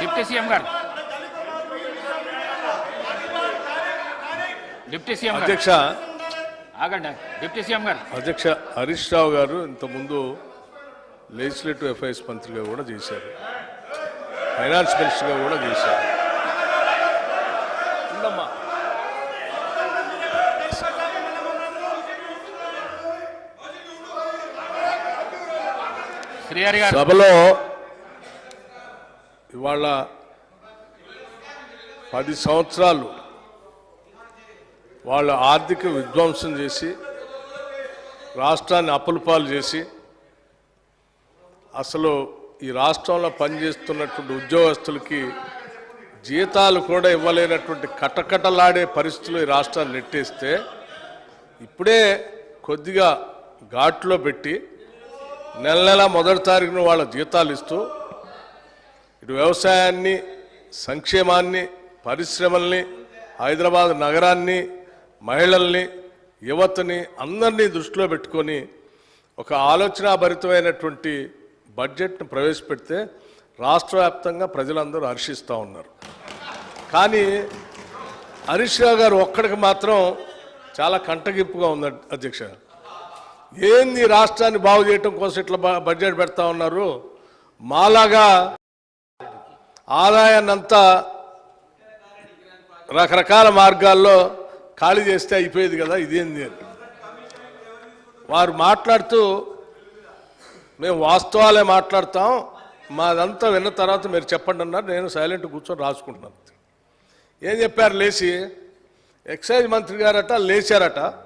Deputy CM గారు. Deputy CM అధ్యక్ష. ఆగండి డిప్యూటీ సీఎం గారు. అధ్యక్ష హరీష్ రావు గారు ఇంతకుముందు లెజిస్లేటివ్ అఫైర్స్ మంత్రిగా కూడా చేశారు. ఫైనాన్స్ మినిస్టర్గా కూడా చేశారు. ఉండమ్మా. శ్రీహరి గారు. సభలో ఇవాళ పది సంవత్సరాలు వాళ్ళ ఆర్థిక విధ్వంసం చేసి రాష్ట్రాన్ని అప్పులపాలు చేసి అసలు ఈ రాష్ట్రంలో పనిచేస్తున్నటువంటి ఉద్యోగస్తులకి జీతాలు కూడా ఇవ్వలేనటువంటి కటకటలాడే పరిస్థితులు ఈ రాష్ట్రాన్ని నెట్టేస్తే ఇప్పుడే కొద్దిగా ఘాట్లో పెట్టి నెల నెల మొదటి తారీఖున వాళ్ళ జీతాలు ఇస్తూ ఇటు వ్యవసాయాన్ని సంక్షేమాన్ని పరిశ్రమల్ని హైదరాబాద్ నగరాన్ని మహిళల్ని యువతని అందరినీ దృష్టిలో పెట్టుకొని ఒక ఆలోచనాభరితమైనటువంటి బడ్జెట్ను ప్రవేశపెడితే రాష్ట్ర వ్యాప్తంగా ప్రజలందరూ హర్షిస్తూ ఉన్నారు. కానీ హరీష్ రావు గారు ఒక్కడికి మాత్రం చాలా కంటగింపుగా ఉంది అధ్యక్ష. ఏంది రాష్ట్రాన్ని బాగు చేయటం కోసం ఇట్లా బడ్జెట్ పెడతా ఉన్నారు? మాలాగా ఆదాయాన్ని అంతా రకరకాల మార్గాల్లో ఖాళీ చేస్తే అయిపోయేది కదా ఇదేంది అని. వారు మాట్లాడుతూ మేము వాస్తవాలే మాట్లాడతాం మాదంతా విన్న తర్వాత మీరు చెప్పండి అన్నారు. నేను సైలెంట్ కూర్చొని రాసుకుంటున్నాను. ఏం చెప్పారు లేచి? ఎక్సైజ్ మంత్రి గారట లేచారట.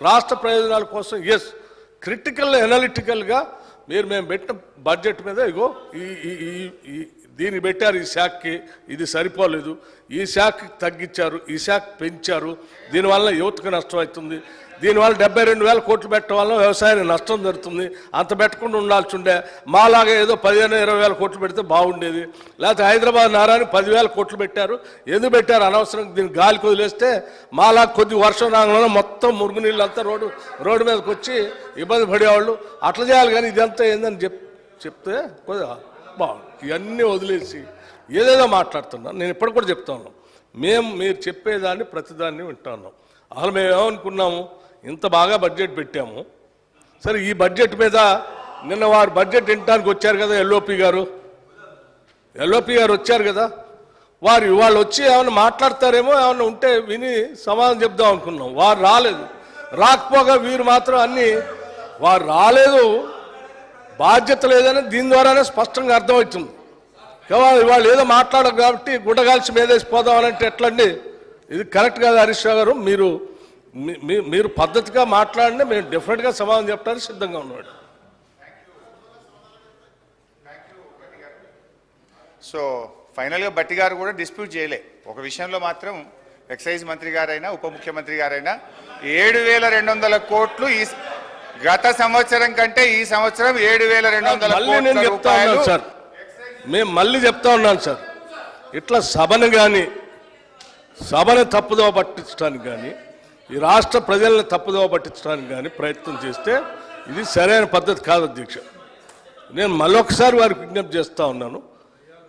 రాష్ట్ర ప్రయోజనాల కోసం ఎస్ క్రిటికల్ ఎనాలిటికల్గా మీరు మేము పెట్టిన బడ్జెట్ మీద ఇగో ఈ ఈ ఈ- ఈ దీన్ని పెట్టారు ఈ శాఖకి ఇది సరిపోలేదు. ఈ శాఖకి తగ్గించారు ఈ శాఖ పెంచారు. దీనివల్ల యువతకు నష్టం అవుతుంది. దీనివల్ల డెబ్బై రెండు వేల కోట్లు పెట్టడం వల్ల వ్యవసాయానికి నష్టం జరుగుతుంది. అంత పెట్టకుండా ఉండాల్సి ఉండే మాలాగా ఏదో పదిహేను ఇరవై వేల కోట్లు పెడితే బాగుండేది. లేకపోతే హైదరాబాద్ నారాయణ పదివేల కోట్లు పెట్టారు. ఎందుకు పెట్టారు? అనవసరం దీన్ని గాలికి వదిలేస్తే మాలా కొద్ది వర్షం రాగానే మొత్తం మురుగునీళ్ళు అంతా రోడ్డు రోడ్డు మీదకి వచ్చి ఇబ్బంది పడేవాళ్ళు. అట్లా చేయాలి కానీ ఇదంతా ఏందని చెప్ చెప్తే కొద్దిగా బాగుంది ఇవన్నీ వదిలేసి ఏదేదో మాట్లాడుతున్నాను. నేను ఇప్పటికి కూడా చెప్తాను మేము మీరు చెప్పేదాన్ని ప్రతిదాన్ని వింటాను అసలు మేము ఏమనుకున్నాము? ఇంత బాగా బడ్జెట్ పెట్టాము. సరే ఈ బడ్జెట్ మీద నిన్న వారు బడ్జెట్ వినడానికి వచ్చారు కదా ఎల్ఓపి గారు? ఎల్ఓపి గారు వచ్చారు కదా? వారు వాళ్ళు వచ్చి ఏమైనా మాట్లాడతారేమో ఏమైనా ఉంటే విని సమాధానం చెప్దాం అనుకున్నాం. వారు రాలేదు. రాకపోగా వీరు మాత్రం అన్నీ వారు రాలేదు. బాధ్యత లేదని దీని ద్వారానే స్పష్టంగా అర్థమవుతుంది. కేవలం వాళ్ళు ఏదో మాట్లాడరు కాబట్టి గుడ్డగాల్చి మీదేసి అంటే ఎట్లండి? ఇది కరెక్ట్ కాదు హరీష్ రావు గారు మీరు మీరు పద్ధతిగా మాట్లాడినా మేము డిఫరెంట్గా సమాధానం చెప్పడానికి సిద్ధంగా ఉన్నాడు సో ఫైనల్గా బట్టి గారు కూడా డిస్ప్యూట్ చేయలే. ఒక విషయంలో మాత్రం ఎక్సైజ్ మంత్రి గారైనా ఉప ముఖ్యమంత్రి గారైనా ఏడు వేల రెండు వందల కోట్లు ఈ గత సంవత్సరం కంటే ఈ సంవత్సరం ఏడు వేల రెండు వందల మళ్ళీ నేను చెప్తా ఉన్నాను సార్. మేము మళ్ళీ చెప్తా ఉన్నాను సార్. ఇట్లా సభను కానీ సభను తప్పుదోవ పట్టించడానికి కానీ ఈ రాష్ట్ర ప్రజల్ని తప్పుదోవ పట్టించడానికి కానీ ప్రయత్నం చేస్తే ఇది సరైన పద్ధతి కాదు అధ్యక్ష. నేను మళ్ళొకసారి వారికి విజ్ఞప్తి చేస్తా ఉన్నాను.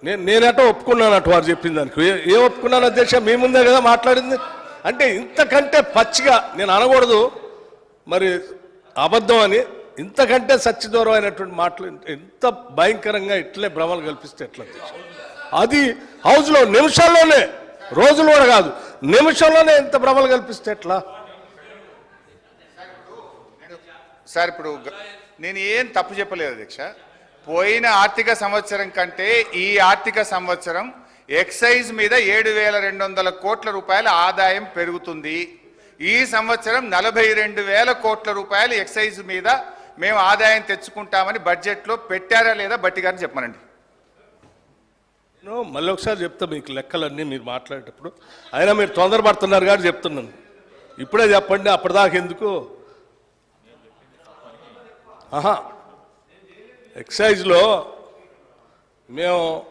నేను నేనట ఒప్పుకున్నాను అటు వారు చెప్పిన దానికి. ఏ- ఏ ఒప్పుకున్నాను అధ్యక్ష? మీ ముందే కదా మాట్లాడింది. అంటే ఇంతకంటే పచ్చిగా నేను అనకూడదు. మరి అబద్ధం అని ఇంతకంటే సత్యదూరమైనటువంటి మాటలు ఎంత భయంకరంగా ఇట్లే భ్రమలు కల్పిస్తే ఎట్లా? అది హౌస్లో నిమిషాల్లోనే రోజులు కూడా కాదు నిమిషంలోనే ఇంత భ్రమలు కల్పిస్తే ఎట్లా? సార్ ఇప్పుడు నేను ఏం తప్పు చెప్పలేదు అధ్యక్ష పోయిన ఆర్థిక సంవత్సరం కంటే ఈ ఆర్థిక సంవత్సరం ఎక్సైజ్ మీద ఏడు వేల రెండు వందల కోట్ల రూపాయల ఆదాయం పెరుగుతుంది. ఈ సంవత్సరం నలభై రెండు వేల కోట్ల రూపాయలు ఎక్సైజ్ మీద మేము ఆదాయం తెచ్చుకుంటామని బడ్జెట్లో పెట్టారా లేదా బట్టి గారిని చెప్పమనండి. నేను మళ్ళీ ఒకసారి చెప్తా మీకు లెక్కలన్నీ మీరు మాట్లాడేటప్పుడు. అయినా మీరు తొందరపడుతున్నారు కాబట్టి చెప్తున్నాను. ఇప్పుడే చెప్పండి అప్పటిదాకా ఎందుకు? ఆహా. ఎక్సైజ్లో మేము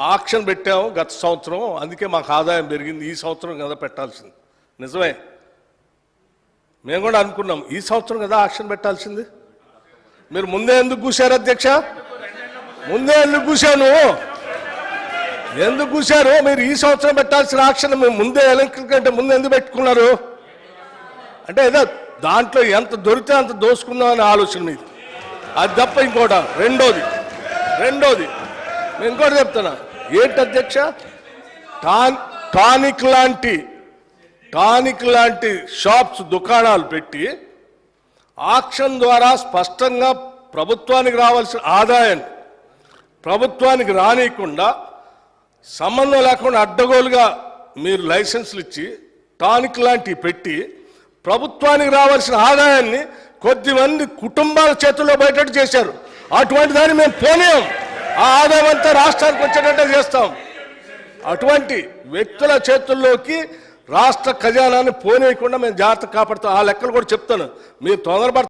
ఆక్షన్ పెట్టాము గత సంవత్సరం అందుకే మాకు ఆదాయం పెరిగింది. ఈ సంవత్సరం కదా పెట్టాల్సింది. నిజమే. మేము కూడా అనుకున్నాం ఈ సంవత్సరం కదా ఆక్షన్ పెట్టాల్సింది. మీరు ముందే ఎందుకు కూశారు అధ్యక్ష? ముందే ఎందుకు కూశాను? ఎందుకు కూశారు? మీరు ఈ సంవత్సరం పెట్టాల్సిన ఆక్షన్ మేము ముందే ఎలక్ట్రిక్ కంటే ముందే ఎందుకు పెట్టుకున్నారు? అంటే ఏదో దాంట్లో ఎంత దొరికితే అంత దోసుకుందాం అనే ఆలోచన మీది. అది తప్ప ఇంకోట రెండోది రెండోది నేను ఇంకోటి చెప్తున్నా. ఏంటి అధ్యక్ష? టాన్ టానిక్ లాంటి టానిక్ లాంటి షాప్స్ దుకాణాలు పెట్టి ఆక్షన్ ద్వారా స్పష్టంగా ప్రభుత్వానికి రావాల్సిన ఆదాయాన్ని ప్రభుత్వానికి రానియకుండా సంబంధం లేకుండా అడ్డగోలుగా మీరు లైసెన్సులు ఇచ్చి టానిక్ లాంటివి పెట్టి ప్రభుత్వానికి రావాల్సిన ఆదాయాన్ని కొద్దిమంది కుటుంబాల చేతుల్లో బయటట్టు చేశారు. అటువంటి దాన్ని మేము పోనీయం. ఆ ఆదాయం అంతా రాష్ట్రానికి వచ్చేటట్టే చేస్తాం. అటువంటి వ్యక్తుల చేతుల్లోకి రాష్ట్ర ఖజానాన్ని పోనీయకుండా మేము జాగ్రత్త కాపాడుతాం. ఆ లెక్కలు కూడా చెప్తాను. మీరు తొందరపడ